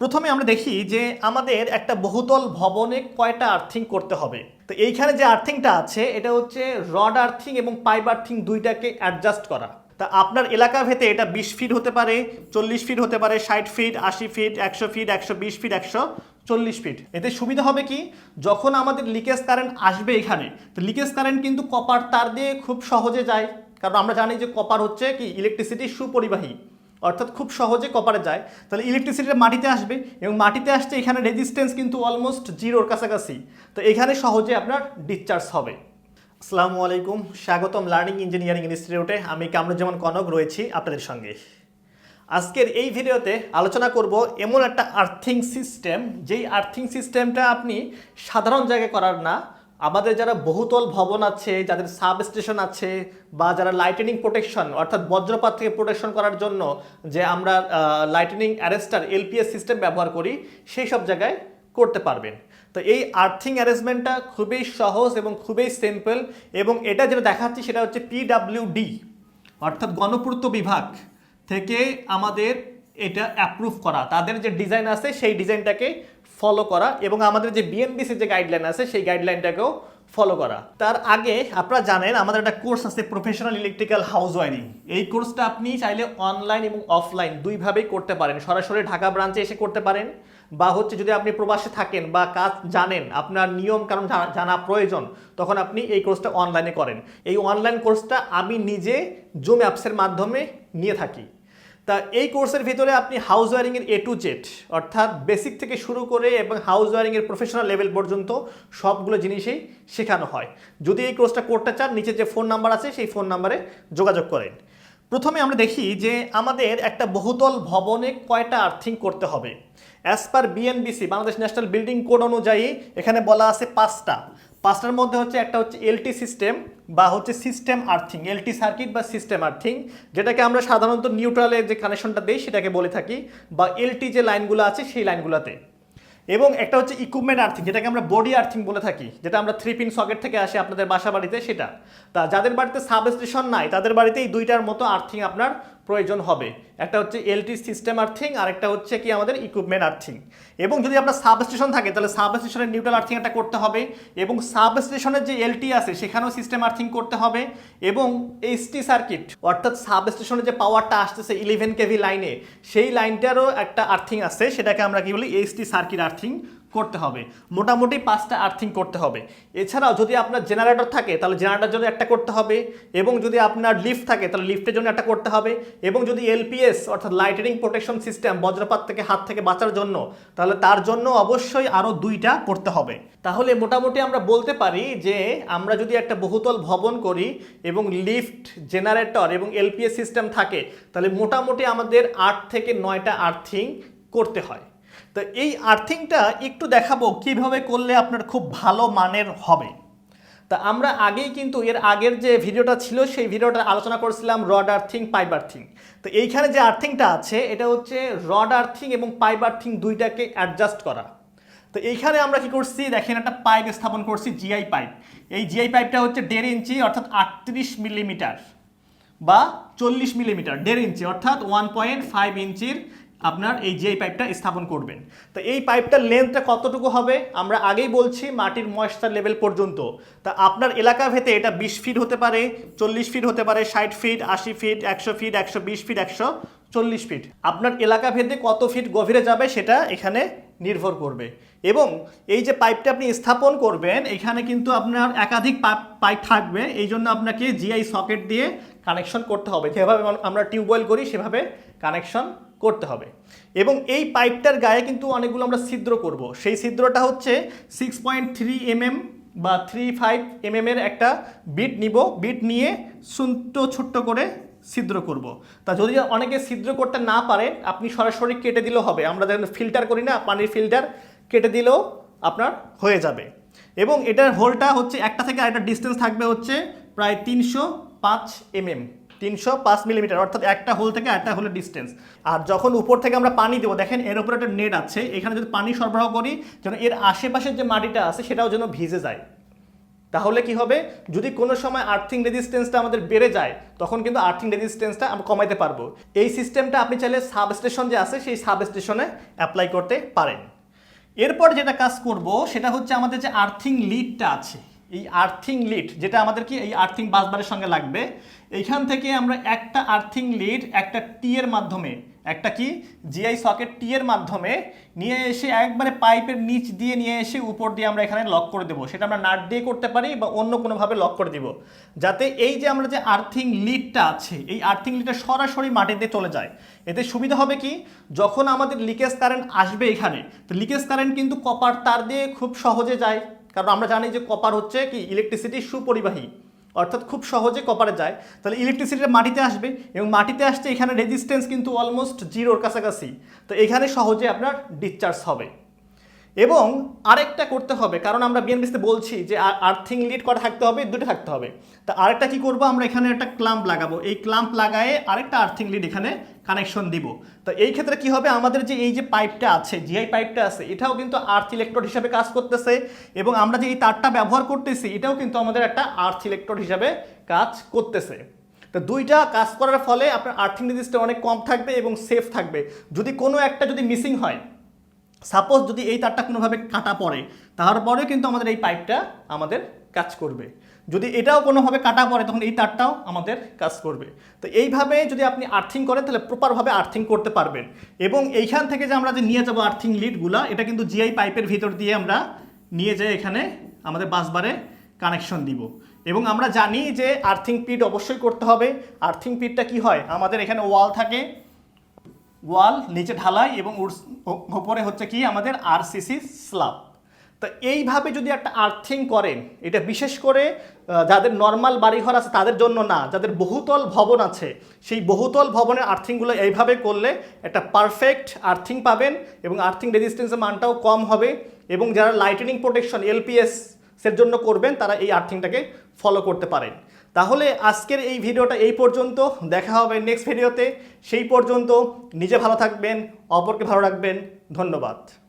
প্রথমে আমরা দেখি যে আমাদের একটা বহুতল ভবনে কয়টা আর্থিং করতে হবে। তো এইখানে যে আর্থিংটা আছে, এটা হচ্ছে রড আর্থিং এবং পাইপ আর্থিং দুইটাকে অ্যাডজাস্ট করা। তা আপনার এলাকা ভেতে এটা বিশ ফিট হতে পারে, চল্লিশ ফিট হতে পারে, ষাট ফিট আশি ফিট একশো ফিট একশো বিশ ফিট একশো চল্লিশ ফিট এতে সুবিধা হবে কি? যখন আমাদের লিকেজ কারেন্ট আসবে এখানে, তো লিকেজ কারেন্ট কিন্তু কপার তার দিয়ে খুব সহজে যায়। কারণ আমরা জানি যে কপার হচ্ছে কি ইলেকট্রিসিটির সুপরিবাহী। অর্থাৎ খুব সহজে কপারে যায়। তাহলে ইলেকট্রিসিটিটা মাটিতে আসবে এবং মাটিতে আসতে এখানে রেজিস্ট্যান্স কিন্তু অলমোস্ট জিরোর কাছাকাছি। তো এখানে সহজে আপনার ডিসচার্জ হবে। আসসালামু আলাইকুম, স্বাগতম লার্নিং ইঞ্জিনিয়ারিং ইনস্টিটিউটে আমি কামরুজ্জামান কনক, রয়েছি আপনাদের সঙ্গে। আজকের এই ভিডিওতে আলোচনা করব এমন একটা আর্থিং সিস্টেম যেই আর্থিং সিস্টেমটা আপনি সাধারণ জায়গায় করার না আমাদের যারা বহুতল ভবন আছে, যাদের সাব স্টেশন আছে বা যারা লাইটেনিং প্রোটেকশন অর্থাৎ বজ্রপাত থেকে প্রোটেকশন করার জন্য যে আমরা লাইটেনিং অ্যারেস্টার এলপিএস সিস্টেম ব্যবহার করি, সেই সব জায়গায় করতে পারবেন। তো এই আর্থিং অ্যারেঞ্জমেন্টটা খুবই সহজ এবং খুবই সিম্পল এবং এটা যেটা দেখাচ্ছি সেটা হচ্ছে পিডাব্লিউডি অর্থাৎ গণপূর্ত বিভাগ থেকে আমাদের এটা অ্যাপ্রুভ করা। তাদের যে ডিজাইন আছে, সেই ডিজাইনটাকে ফলো করা এবং আমাদের যে বিএনবিসি যে গাইডলাইন আছে, সেই গাইডলাইনটাকেও ফলো করা। তার আগে আপনারা জানেন, আমাদের একটা কোর্স আছে প্রফেশনাল ইলেকট্রিক্যাল হাউস ওয়ারিং এই কোর্সটা আপনি চাইলে অনলাইন এবং অফলাইন দুইভাবেই করতে পারেন। সরাসরি ঢাকা ব্রাঞ্চে এসে করতে পারেন বা হচ্ছে যদি আপনি প্রবাসে থাকেন বা কাজ জানেন, আপনার নিয়ম কারণ জানা প্রয়োজন, তখন আপনি এই কোর্সটা অনলাইনে করেন। এই অনলাইন কোর্সটা আমি নিজে জুম অ্যাপসের মাধ্যমে নিয়ে থাকি। তা এই কোর্সের ভিতরে আপনি হাউস ওয়ারিংয়ের এ টু জেড অর্থাৎ বেসিক থেকে শুরু করে এবং হাউস ওয়ারিংয়ের প্রফেশনাল লেভেল পর্যন্ত সবগুলো জিনিসই শেখানো হয়। যদি এই কোর্সটা করতে চান, নিচে যে ফোন নাম্বার আছে, সেই ফোন নাম্বারে যোগাযোগ করেন। প্রথমে আমরা দেখি যে আমাদের একটা বহুতল ভবনে কয়টা আর্থিং করতে হবে। As per BNBC Bangladesh national building code অনুযায়ী এখানে বলা আছে পাঁচটা। পাঁচটার মধ্যে হচ্ছে একটা হচ্ছে এলটি সিস্টেম বা হচ্ছে সিস্টেম আর্থিং এলটি সার্কিট বা সিস্টেম আর্থিং যেটাকে আমরা সাধারণত নিউট্রালে যে কানেকশনটা দিই সেটাকে বলে থাকি, বা এলটি যে লাইনগুলো আছে সেই লাইনগুলোতে এবং একটা হচ্ছে ইকুইপমেন্ট আর্থিং যেটাকে আমরা বডি আর্থিং বলে থাকি, যেটা আমরা থ্রি পিন সকেট থেকে আসে আপনাদের বাসা বাড়িতে, সেটা। তা যাদের বাড়িতে সাব স্টেশন নাই, তাদের বাড়িতে এই দুইটার মতো আর্থিং আপনার প্রয়োজন হবে। একটা হচ্ছে এলটি সিস্টেম আর্থিং আর একটা হচ্ছে কি আমাদের ইকুইপমেন্ট আর্থিং এবং যদি আপনার সাব স্টেশন থাকে, তাহলে সাব স্টেশনের নিউট্রাল আর্থিং একটা করতে হবে। এবং সাব স্টেশনের যে এলটি আছে, সেখানেও সিস্টেম আর্থিং করতে হবে। এবং এইচটি সার্কিট অর্থাৎ সাব স্টেশনের যে পাওয়ারটা আসতেছে ইলেভেন কেভি লাইনে সেই লাইনটারও একটা আর্থিং আছে। সেটাকে আমরা কি বলি এইচটি সার্কিট আর্থিং করতে হবে। মোটামুটি পাঁচটা আর্থিং করতে হবে। এছাড়াও যদি আপনার জেনারেটর থাকে, তাহলে জেনারেটর জন্য একটা করতে হবে এবং যদি আপনার লিফট থাকে, তাহলে লিফটের জন্য একটা করতে হবে এবং যদি এলপিএস অর্থাৎ লাইটেনিং প্রোটেকশন সিস্টেম বজ্রপাত থেকে হাত থেকে বাঁচার জন্য, তাহলে তার জন্য অবশ্যই আরও দুইটা করতে হবে। তাহলে মোটামুটি আমরা বলতে পারি যে, আমরা যদি একটা বহুতল ভবন করি এবং লিফট জেনারেটর এবং এলপিএস সিস্টেম থাকে, তাহলে মোটামুটি আমাদের আট থেকে নয়টা আর্থিং করতে হয়। তো এই আর্থিংটা একটু দেখাবো কীভাবে করলে আপনার খুব ভালো মানের হবে। তা আমরা আগেই কিন্তু এর আগের যে ভিডিওটা ছিল, সেই ভিডিওটা আলোচনা করেছিলাম রড আর্থিং, পাইপ আর্থিং। তো এইখানে যে আর্থিংটা আছে, এটা হচ্ছে রড আর্থিং এবং পাইপ আর্থিং দুইটাকে অ্যাডজাস্ট করা। তো এইখানে আমরা কি করছি, দেখেন একটা পাইপ স্থাপন করছি জিআই পাইপ। এই জিআই পাইপটা হচ্ছে দেড় ইঞ্চি, অর্থাৎ আটত্রিশ মিলিমিটার বা চল্লিশ মিলিমিটার, দেড় ইঞ্চি, অর্থাৎ ওয়ান পয়েন্ট ফাইভ ইঞ্চির আপনার এই জিআই পাইপটা স্থাপন করবেন। তো এই পাইপটার লেন্থটা কতটুকু হবে? আমরা আগেই বলছি মাটির ময়েশ্চার লেভেল পর্যন্ত। তা আপনার এলাকা ভেতে এটা বিশ ফিট হতে পারে, চল্লিশ ফিট হতে পারে, ষাট ফিট আশি ফিট একশো ফিট একশো বিশ ফিট একশো চল্লিশ ফিট আপনার এলাকা ভেদে কত ফিট গভীরে যাবে সেটা এখানে নির্ভর করবে। এবং এই যে পাইপটা আপনি স্থাপন করবেন, এখানে কিন্তু আপনার একাধিক পাইপ থাকবে। এই জন্য আপনাকে জিআই সকেট দিয়ে কানেকশন করতে হবে। যেভাবে আমরা টিউবওয়েল করি, সেভাবে কানেকশন করতে হবে। এবং এই পাইপটার গায়ে কিন্তু অনেকগুলো আমরা ছিদ্র করব। সেই ছিদ্রটা হচ্ছে সিক্স পয়েন্ট থ্রি এমএম বা থ্রি ফাইভ এমএম এর একটা বিট নিব। বিট নিয়ে সুন্ট ছোট্ট করে ছিদ্র করব। তা যদি অনেকে ছিদ্র করতে না পারে, আপনি সরাসরি কেটে দিলেও হবে। আমরা যেন ফিল্টার করি না, পানির ফিল্টার কেটে দিলেও আপনার হয়ে যাবে। এবং এটার হোলটা হচ্ছে একটা থেকে আরেকটা ডিস্টেন্স থাকবে হচ্ছে প্রায় তিনশো পাঁচ এমএম তিনশো পাঁচ মিলিমিটার, অর্থাৎ একটা হোল থেকে একটা হোলের ডিস্টেন্স আর যখন উপর থেকে আমরা পানি দেবো, দেখেন এর উপরে একটা নেট আছে, এখানে যদি পানি সরবরাহ করি, যেন এর আশেপাশের যে মাটিটা আছে, সেটাও যেন ভিজে যায়। তাহলে কি হবে? যদি কোনো সময় আর্থিং রেজিস্ট্যান্সটা আমাদের বেড়ে যায়, তখন কিন্তু আর্থিং রেজিস্ট্যান্সটা আমরা কমাইতে পারব। এই সিস্টেমটা আপনি চাইলে সাবস্টেশন যে আছে, সেই সাবস্টেশনে অ্যাপ্লাই করতে পারেন। এরপর যেটা কাজ করব, সেটা হচ্ছে আমাদের যে আর্থিং লিডটা আছে এই আর্থিং লিড যেটা আমাদের কি এই আর্থিং বাসবারের সঙ্গে লাগবে, এইখান থেকে আমরা একটা আর্থিং লিড একটা টি এর মাধ্যমে, একটা কি জিআই সকেট টি এর মাধ্যমে নিয়ে এসে একবারে পাইপের নিচ দিয়ে নিয়ে এসে উপর দিয়ে আমরা এখানে লক করে দেবো। সেটা আমরা নাট দিয়ে করতে পারি বা অন্য কোনোভাবে লক করে দিব। যাতে এই যে আমরা যে আর্থিং লিডটা আছে, এই আর্থিং লিডটা সরাসরি মাটিতে চলে যায়। এতে সুবিধা হবে কি? যখন আমাদের লিকেজ কারেন্ট আসবে এখানে, তো লিকেজ কারেন্ট কিন্তু কপার তার দিয়ে খুব সহজে যায়। কারণ আমরা জানি যে কপার হচ্ছে কি? ইলেকট্রিসিটি সুপরিবাহী। অর্থাৎ খুব সহজে কপারে যায়। তাহলে ইলেকট্রিসিটিটা মাটিতে আসবে এবং মাটিতে আসতে এখানে রেজিস্ট্যান্স কিন্তু অলমোস্ট জিরোর কাছাকাছি। তো এখানে সহজে আপনার ডিসচার্জ হবে। এবং আরেকটা করতে হবে, কারণ আমরা বিএনপিসিতে বলছি যে আর্থিং লিড করা থাকতে হবে, দুটো থাকতে হবে। তা আরেকটা কি করব, আমরা এখানে একটা ক্লাম্প লাগাবো। এই ক্লাম্প লাগায়ে আরেকটা আর্থিং লিড এখানে কানেকশন দিব। তো এই ক্ষেত্রে কি হবে, আমাদের যে এই যে পাইপটা আছে জিআই পাইপটা আছে, এটাও কিন্তু আর্থ ইলেকট্রোড হিসাবে কাজ করতেছে এবং আমরা যে এই তারটা ব্যবহার করতেছি, এটাও কিন্তু আমাদের একটা আর্থ ইলেকট্রোড হিসাবে কাজ করতেছে। তো দুইটা কাজ করার ফলে আপনার আর্থিং রেজিস্টার অনেক কম থাকবে এবং সেফ থাকবে। যদি কোনো একটা যদি মিসিং হয় সাপোজ যদি এই তারটা কোনোভাবে কাটা পড়ে তারপরেও কিন্তু আমাদের এই পাইপটা আমাদের কাজ করবে। যদি এটাও কোনোভাবে কাটা পড়ে, তখন এই তারটাও আমাদের কাজ করবে। তো এইভাবে যদি আপনি আর্থিং করেন, তাহলে প্রপারভাবে আর্থিং করতে পারবেন। এবং এইখান থেকে যে আমরা যে নিয়ে যাব আর্থিং লিডগুলা এটা কিন্তু জিআই পাইপের ভিতর দিয়ে আমরা নিয়ে যাই এখানে আমাদের বাসবারে কানেকশন দিব। এবং আমরা জানি যে আর্থিং পিট অবশ্যই করতে হবে। আর্থিং পিটটা কি হয়? আমাদের এখানে ওয়াল থাকে। ওয়াল নিচে ঢালাই এবং ওপরে হচ্ছে কি আমাদের আরসিসি স্ল্যাব তো এইভাবে যদি একটা আর্থিং করেন, এটা বিশেষ করে যাদের নর্মাল বাড়িঘর আছে তাদের জন্য না, যাদের বহুতল ভবন আছে, সেই বহুতল ভবনের আর্থিংগুলো এইভাবে করলে একটা পারফেক্ট আর্থিং পাবেন এবং আর্থিং রেজিস্ট্যান্সের মানটাও কম হবে এবং যারা লাইটেনিং প্রোটেকশন এলপিএস এর জন্য করবেন, তারা এই আর্থিংটাকে ফলো করতে পারেন। তাহলে আজকের এই ভিডিওটা এই পর্যন্ত। দেখা হবে নেক্সট ভিডিওতে সেই পর্যন্ত নিজে ভালো থাকবেন, অপরকে ভালো রাখবেন। ধন্যবাদ।